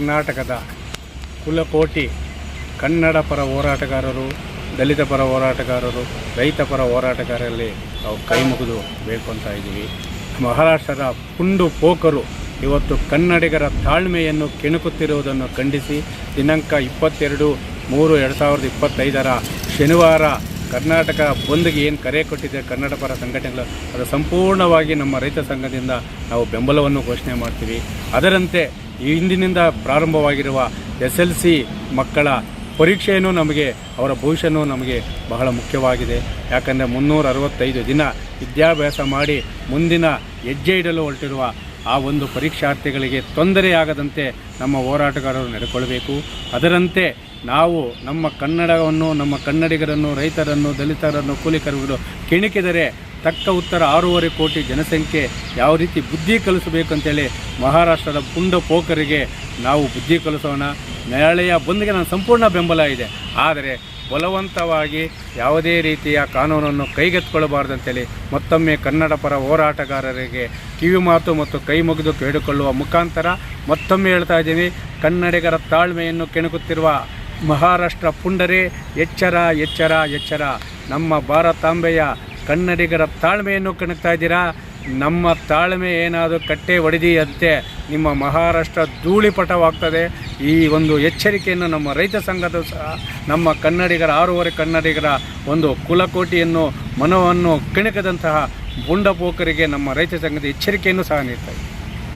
ಕರ್ನಾಟಕದ ಕುಲಕೋಟಿ, ಕನ್ನಡ ಪರ ಹೋರಾಟಗಾರರು, ದಲಿತ ಪರ ಹೋರಾಟಗಾರರು, ರೈತ ಪರ ಹೋರಾಟಗಾರರಲ್ಲಿ ನಾವು ಕೈ ಮುಗಿದು ಅಂತ ಇದ್ದೀವಿ. ಮಹಾರಾಷ್ಟ್ರದ ಪುಂಡು ಪೋಕರು ಇವತ್ತು ಕನ್ನಡಿಗರ ತಾಳ್ಮೆಯನ್ನು ಕೆಣಕುತ್ತಿರುವುದನ್ನು ಖಂಡಿಸಿ, ದಿನಾಂಕ ಇಪ್ಪತ್ತೆರಡು ಮೂರು ಎರಡು ಸಾವಿರದ ಇಪ್ಪತ್ತೈದರ ಶನಿವಾರ ಕರ್ನಾಟಕ ಬಂದ್ಗೆ ಏನು ಕರೆ ಕೊಟ್ಟಿದೆ ಕನ್ನಡ ಪರ ಸಂಘಟನೆಗಳು, ಅದು ಸಂಪೂರ್ಣವಾಗಿ ನಮ್ಮ ರೈತ ಸಂಘದಿಂದ ನಾವು ಬೆಂಬಲವನ್ನು ಘೋಷಣೆ ಮಾಡ್ತೀವಿ. ಅದರಂತೆ ಇಂದಿನಿಂದ ಪ್ರಾರಂಭವಾಗಿರುವ ಎಸ್ ಎಲ್ ಸಿ ಮಕ್ಕಳ ಪರೀಕ್ಷೆಯನ್ನು ನಮಗೆ, ಅವರ ಭವಿಷ್ಯನೂ ನಮಗೆ ಬಹಳ ಮುಖ್ಯವಾಗಿದೆ. ಯಾಕಂದರೆ ಮುನ್ನೂರ ಅರವತ್ತೈದು ದಿನ ವಿದ್ಯಾಭ್ಯಾಸ ಮಾಡಿ ಮುಂದಿನ ಹೆಜ್ಜೆ ಇಡಲು ಹೊರಟಿರುವ ಆ ಒಂದು ಪರೀಕ್ಷಾರ್ಥಿಗಳಿಗೆ ತೊಂದರೆಯಾಗದಂತೆ ನಮ್ಮ ಹೋರಾಟಗಾರರು ನಡೆಕೊಳ್ಳಬೇಕು ಅದರಂತೆ ನಾವು ನಮ್ಮ ಕನ್ನಡವನ್ನು, ನಮ್ಮ ಕನ್ನಡಿಗರನ್ನು, ರೈತರನ್ನು, ದಲಿತರನ್ನು ಕೂಲಿಕರ್ಮಿಗಳು ಕೆಣಕಿದರೆ ತಕ್ಕ ಉತ್ತರ ಆರೂವರೆ ಕೋಟಿ ಜನಸಂಖ್ಯೆ ಯಾವ ರೀತಿ ಬುದ್ಧಿ ಕಲಿಸಬೇಕು ಅಂತೇಳಿ ಮಹಾರಾಷ್ಟ್ರದ ಪುಂಡ ಪೋಕರಿಗೆ ನಾವು ಬುದ್ಧಿ ಕಲಿಸೋಣ. ನ್ಯಾಯಾಲಯ ಬಂದ್ಗೆ ನನ್ನ ಸಂಪೂರ್ಣ ಬೆಂಬಲ ಇದೆ. ಆದರೆ ಬಲವಂತವಾಗಿ ಯಾವುದೇ ರೀತಿಯ ಕಾನೂನನ್ನು ಕೈಗೆತ್ತಿಕೊಳ್ಳಬಾರ್ದಂತೇಳಿ ಮತ್ತೊಮ್ಮೆ ಕನ್ನಡ ಪರ ಹೋರಾಟಗಾರರಿಗೆ ಕಿವಿ ಮಾತು ಮತ್ತು ಕೈ ಮುಗಿದು ಕೇಳಿಕೊಳ್ಳುವ ಮುಖಾಂತರ ಮತ್ತೊಮ್ಮೆ ಹೇಳ್ತಾ ಇದ್ದೀನಿ, ಕನ್ನಡಿಗರ ತಾಳ್ಮೆಯನ್ನು ಕೆಣಕುತ್ತಿರುವ ಮಹಾರಾಷ್ಟ್ರ ಪುಂಡರೇ ಎಚ್ಚರ ಎಚ್ಚರ ಎಚ್ಚರ. ನಮ್ಮ ಭಾರತಾಂಬೆಯ ಕನ್ನಡಿಗರ ತಾಳ್ಮೆಯನ್ನು ಕಣಕ್ತಾ ಇದ್ದೀರಾ? ನಮ್ಮ ತಾಳ್ಮೆ ಏನಾದರೂ ಕಟ್ಟೆ ಒಡೆದಿಯಂತೆ ನಿಮ್ಮ ಮಹಾರಾಷ್ಟ್ರ ಧೂಳಿಪಟವಾಗ್ತದೆ. ಈ ಒಂದು ಎಚ್ಚರಿಕೆಯನ್ನು ನಮ್ಮ ರೈತ ಸಂಘದ ಸಹ ನಮ್ಮ ಕನ್ನಡಿಗರ, ಆರೂವರೆ ಕನ್ನಡಿಗರ ಒಂದು ಕುಲಕೋಟಿಯನ್ನು, ಮನವನ್ನು ಕೆಣಕದಂತಹ ಬುಂಡಪೋಕರಿಗೆ ನಮ್ಮ ರೈತ ಸಂಘದ ಎಚ್ಚರಿಕೆಯನ್ನು ಸಹ ನೀಡ್ತಾ